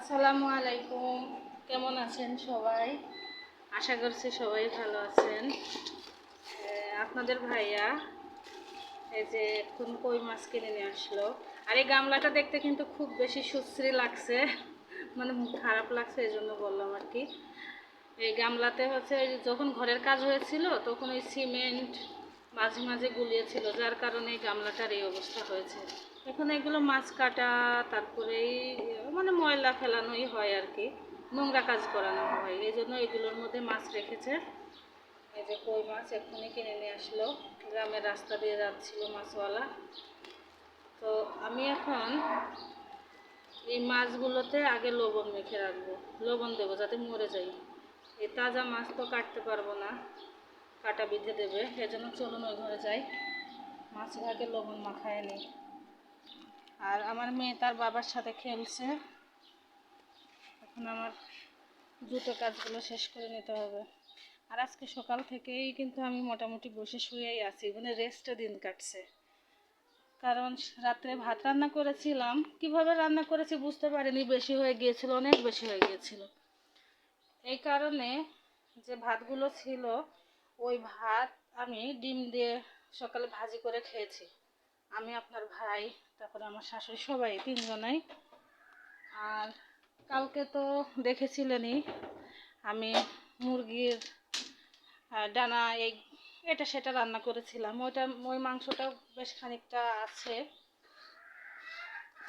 আসসালামু আলাইকুম। কেমন আছেন সবাই? আশা করছি সবাই ভালো আছেন। আপনাদের ভাইয়া, এই যে এখন কই মাছ কিনে নিয়ে আসলো? আর এই গামলাটা দেখতে কিন্তু খুব বেশি সুশ্রী লাগছে। মানে খারাপ লাগছে, এই জন্য বললাম আর কি। এই গামলাতে হচ্ছে যখন ঘরের কাজ হয়েছিল, তখন ওই সিমেন্ট মাঝে মাঝে গুলিয়েছিল, যার কারণে এই গামলাটার এই অবস্থা হয়েছে। এখন এগুলো মাছ কাটা, তারপরে এই মানে ময়লা ফেলানোই হয় আর কি। নোংরা কাজ করানো হয়। এই জন্য এগুলোর মধ্যে মাছ রেখেছে। এই যে কই মাছ এক্ষুনি কিনে নিয়ে আসলো। গ্রামের রাস্তা দিয়ে যাচ্ছিল মাছওয়ালা। তো আমি এখন এই মাছগুলোতে আগে লবণ মেখে রাখব। লবণ দেবো যাতে মরে যায় এই তাজা মাছ তো কাটতে পারব না। কাটা বিঁধে দেবে। এজন্য চলুন ওই ঘরে যাই। মাছের আগে লবণ মাখায় নিই আর আমার মেয়ে তার বাবার সাথে খেলছে। এখন আমার দুটো কাজগুলো শেষ করে নিতে হবে। আর আজকে সকাল থেকেই কিন্তু আমি মোটামুটি বসে শুয়েই আছি মানে রেস্টে দিন কাটছে। কারণ রাত্রে ভাত রান্না করেছিলাম। কীভাবে রান্না করেছি বুঝতে পারিনি, বেশি হয়ে গিয়েছিল, অনেক বেশি হয়ে গিয়েছিল। এই কারণে যে ভাতগুলো ছিল, ওই ভাত আমি ডিম দিয়ে সকালে ভাজি করে খেয়েছি। আমি আপনার ভাই, তারপরে আমার শাশুড়ি, সবাই, তিনজনাই। আর কালকে তো দেখেছিলেনই, আমি মুরগির ডানা, এই এটা সেটা রান্না করেছিলাম। ওইটা, ওই মাংসটাও বেশ খানিকটা আছে।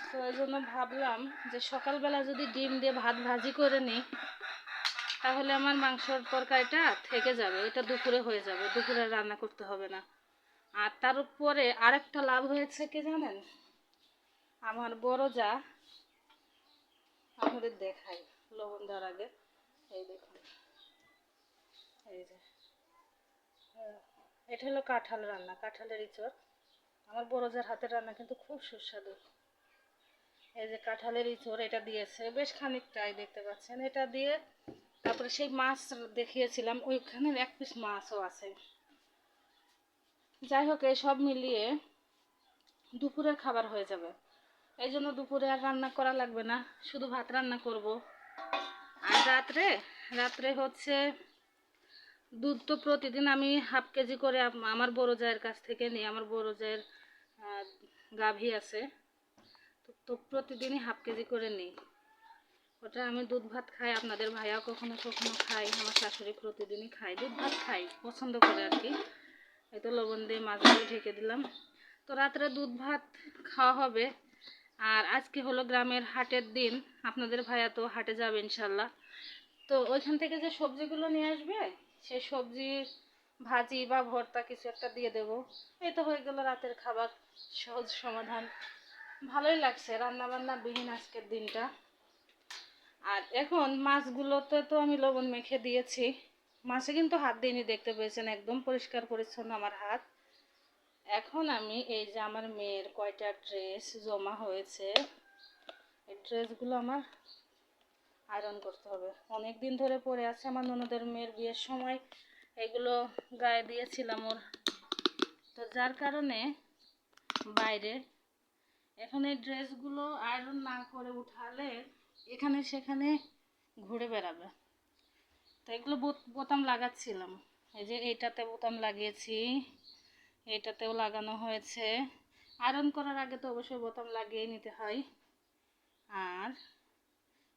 তো এই জন্য ভাবলাম যে সকালবেলা যদি ডিম দিয়ে ভাত ভাজি করে নিই, তাহলে আমার মাংসর তরকারিটা থেকে যাবে। ওইটা দুপুরে হয়ে যাবে, দুপুরে রান্না করতে হবে না। আর তার উপরে আরেকটা লাভ হয়েছে কি জানেন? আমার বড় যা আপনাদের দেখাই লবণ দেওয়ার আগে। এই দেখুন। এই যে। হ্যাঁ, এটা হলো কাঁঠাল রান্না কাঁঠালের ইঁচড় আমার বড় যার হাতের রান্না কিন্তু খুব সুস্বাদু। এই যে কাঁঠালের ইঁচড় এটা দিয়েছে। বেশ খানিকটাই দেখতে পাচ্ছেন। এটা দিয়ে তারপরে সেই মাছ দেখিয়েছিলাম ওইখানে এক পিস মাছও আছে। যাই হোক সব মিলিয়ে দুপুরের খাবার হয়ে যাবে। এই জন্য দুপুরে আর রান্না করা লাগবে না, শুধু ভাত রান্না করব। আর রাত্রে রাত্রে হচ্ছে দুধ তো প্রতিদিন আমি হাফ কেজি করে আমার বড় জায়ের কাছ থেকে নিই, আমার বড় জায়ের গাভী আছে। তো প্রতিদিনই হাফ কেজি করে নিই। ওটা আমি দুধ ভাত খাই, আপনাদের ভাইয়া কখনো কখনো খাই আমার শাশুড়ি প্রতিদিনই খাই দুধ ভাত খাই, পছন্দ করে আর কি। তো লবণ দিয়ে মাছগুলো ঢেকে দিলাম। তো রাত্রে দুধ ভাত খাওয়া হবে। আর আজকে হলো গ্রামের হাটের দিন। আপনাদের ভাইয়া তো হাটে যাবে ইনশাল্লাহ। তো ওইখান থেকে যে সবজিগুলো নিয়ে আসবে, সে সবজি, ভাজি বা ভর্তা কিছু একটা দিয়ে দেবো। এই তো হয়ে গেল রাতের খাবার সহজ সমাধান। ভালোই লাগছে রান্না বান্না বিহীন আজকের দিনটা। আর এখন মাছগুলোতে তো আমি লবণ মেখে দিয়েছি। মাছে কিন্তু হাত দিইনি দেখতে পেয়েছেন, একদম পরিষ্কার পরিচ্ছন্ন আমার হাত। এখন আমি এই যে আমার মেয়ের কয়টা ড্রেস জমা হয়েছে, এই ড্রেসগুলো আমার আয়রন করতে হবে। অনেক দিন ধরে পরে আছে আমার ননদের মেয়ের বিয়ের সময়, এগুলো গায়ে দিয়েছিলাম ওর। তো যার কারণে বাইরে এখন এই ড্রেসগুলো আয়রন না করে উঠালে এখানে সেখানে ঘুরে বেড়াবে। তো এগুলো বোত- বোতাম লাগাচ্ছিলাম। এই যে এইটাতে বোতাম লাগিয়েছি, এইটাতেও লাগানো হয়েছে। আয়রন করার আগে তো অবশ্যই বোতাম লাগিয়ে নিতে হয়। আর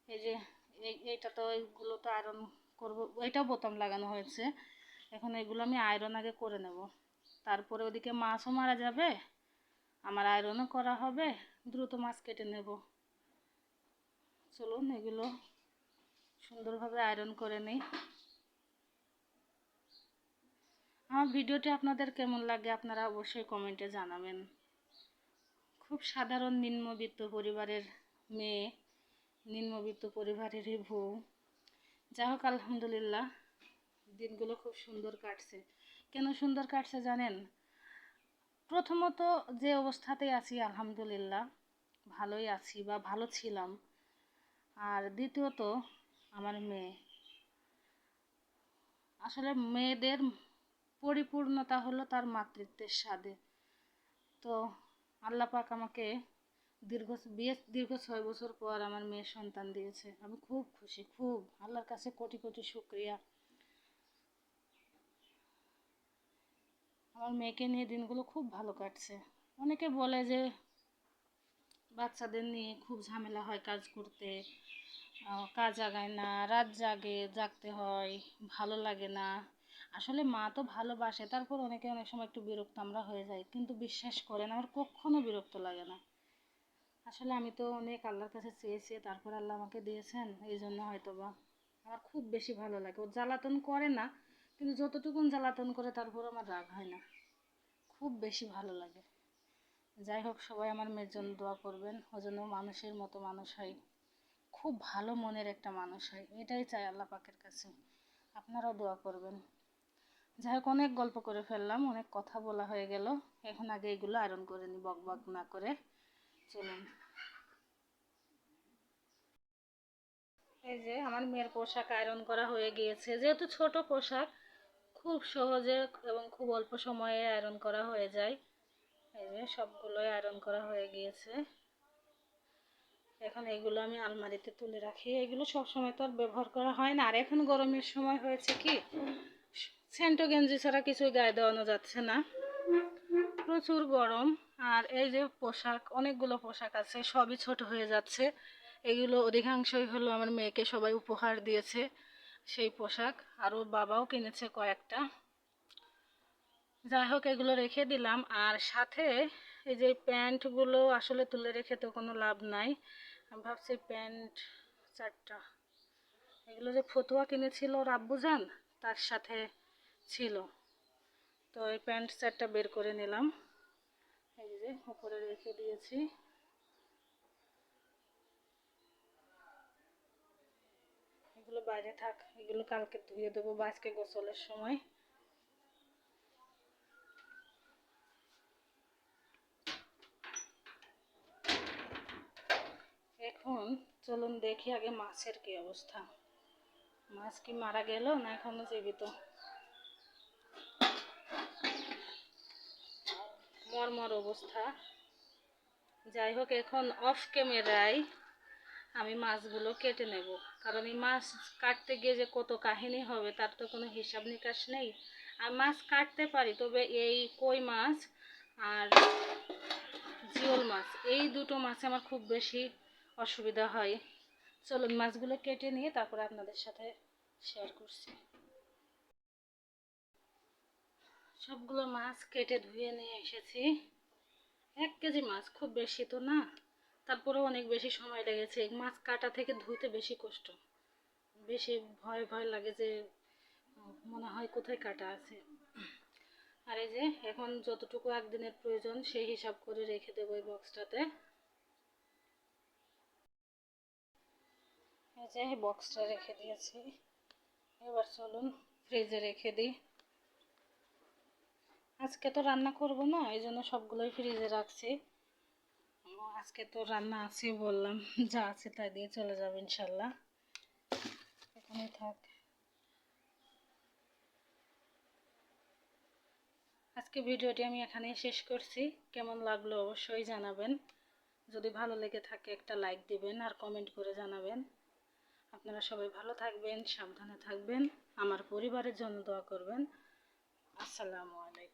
এই যে এই এইটা তো এইগুলো তো আয়রন করব এটাও বোতাম লাগানো হয়েছে। এখন এগুলো আমি আয়রন আগে করে নেব। তারপরে ওদিকে মাছও মারা যাবে, আমার আয়রনও করা হবে, দ্রুত মাছ কেটে নেব। চলুন এগুলো সুন্দরভাবে আয়রন করে নিই। আমার ভিডিওটি আপনাদের কেমন লাগে আপনারা অবশ্যই কমেন্টে জানাবেন। খুব সাধারণ নিম্নবিত্ত পরিবারের মেয়ে, নিম্নবিত্ত পরিবারেরই বউ। যা হোক, আলহামদুলিল্লাহ, দিনগুলো খুব সুন্দর কাটছে। কেন সুন্দর কাটছে জানেন? প্রথমত যে অবস্থাতেই আছি, আলহামদুলিল্লাহ, ভালোই আছি বা ভালো ছিলাম। আর দ্বিতীয়ত আমার মেয়ে। আসলে মেয়েদের পরিপূর্ণতা হলো তার মাতৃত্বের স্বাদে। তো আল্লাহ পাক আমাকে দীর্ঘ বিয়ে দীর্ঘ ছয় বছর পর আমার মেয়ের সন্তান দিয়েছে। আমি খুব খুশি, খুব। আল্লাহর কাছে কোটি কোটি শুক্রিয়া। আমার মেয়েকে নিয়ে দিনগুলো খুব ভালো কাটছে। অনেকে বলে যে বাচ্চাদের নিয়ে খুব ঝামেলা হয় কাজ করতে। কাজ জাগায় না, রাত জাগে, জাগতে হয়, ভালো লাগে না। আসলে মা তো ভালোবাসে, তারপর অনেকে অনেক সময় একটু বিরক্ত আমরা হয়ে যাই, কিন্তু বিশ্বাস করেন আমার কখনো বিরক্ত লাগে না। আসলে আমি তো অনেক আল্লাহর কাছে চেয়েছি, তারপর আল্লাহ আমাকে দিয়েছেন এই জন্য হয়তো বা আমার খুব বেশি ভালো লাগে। ও জ্বালাতন করে না, কিন্তু যতটুকুন জ্বালাতন করে, তারপর আমার রাগ হয় না। খুব বেশি ভালো লাগে। যাই হোক, সবাই আমার মেয়ের জন্য দোয়া করবেন। ও যেন মানুষের মতো মানুষ হয়। খুব ভালো মনের একটা মানুষ হয়, এটাই চাই আল্লাহ পাকের কাছে। আপনারাও দোয়া করবেন। যাই হোক, অনেক গল্প করে ফেললাম, অনেক কথা বলা হয়ে গেল। এখন আগে এগুলো আয়রন করে নিই বক বক না করে। চলুন। এই যে আমার মেয়ের পোশাক আয়রন করা হয়ে গিয়েছে। যেহেতু ছোট পোশাক, খুব সহজে এবং খুব অল্প সময়ে আয়রন করা হয়ে যায়। এই যে সবগুলোই আয়রন করা হয়ে গিয়েছে। এখন এগুলো আমি আলমারিতে তুলে রাখি। এগুলো সব সময় তো আর ব্যবহার করা হয় না। আর এখন গরমের সময় হয়েছে কি সেন্টো গেঞ্জি ছাড়া কিছুই গায়ে দেওয়ানো যাচ্ছে না। প্রচুর গরম। আর এই যে পোশাক, অনেকগুলো পোশাক আছে, সবই ছোট হয়ে যাচ্ছে। এগুলো অধিকাংশই হলো আমার মেয়েকে সবাই উপহার দিয়েছে সেই পোশাক। আর ওর বাবাও কিনেছে কয়েকটা। যাই হোক, এগুলো রেখে দিলাম। আর সাথে এই যে প্যান্টগুলো আসলে তুলে রেখে তো কোনো লাভ নাই। আমি ভাবছি প্যান্ট চারটা এগুলো যে ফতুয়া কিনেছিল ওর আব্বুজান, তার সাথে ছিল। তো এই প্যান্ট চারটা বের করে নিলাম। এই যে, উপরে রেখে দিয়েছি। এগুলো বাইরে থাক, এগুলো কালকে ধুয়ে দেবো, বা আজকে গোসলের সময় এখন চলুন দেখি আগে মাছের কি অবস্থা। মাছ কি মারা গেল না এখনও জীবিত? মরমর অবস্থা। যাই হোক, এখন অফ ক্যামেরায় আমি মাছগুলো কেটে নেব। কারণ এই মাছ কাটতে গিয়ে যে কত কাহিনী হবে, তার তো কোনো হিসাব নিকাশ নেই। আর মাছ কাটতে পারি, তবে এই কই মাছ আর জিওল মাছ, এই দুটো মাছে আমার খুব বেশি অসুবিধা হয়। চলুন মাছগুলো কেটে নিয়ে তারপরে আপনাদের সাথে শেয়ার করছি। সবগুলো মাছ কেটে ধুয়ে নিয়ে এসেছি। এক কেজি মাছ খুব বেশি তো না, তারপরেও অনেক বেশি সময় লেগেছে। মাছ কাটা থেকে ধুইতে বেশি কষ্ট। বেশি ভয় ভয় লাগে যে, মনে হয় কোথায় কাটা আছে। আর এই যে, এখন যতটুকু একদিনের প্রয়োজন সেই হিসাব করে রেখে দেবো এই বক্সটাতে এই যে বক্সটা রেখে দিয়েছি। এবার চলুন ফ্রিজে রেখে দিই। আজকে তো রান্না করব না, এই জন্য সবগুলোই ফ্রিজে রাখছি। আজকে তো রান্না আছে বললাম, যা আছে তাই দিয়ে চলে যাবে ইনশাল্লাহ। এখানে থাক। আজকে ভিডিওটি আমি এখানেই শেষ করছি। কেমন লাগল অবশ্যই জানাবেন। যদি ভালো লেগে থাকে একটা লাইক দিবেন আর কমেন্ট করে জানাবেন। আপনারা সবাই ভালো থাকবেন সাবধানে থাকবেন আমার পরিবারের জন্য দোয়া করবেন। আসসালামু আলাইকুম।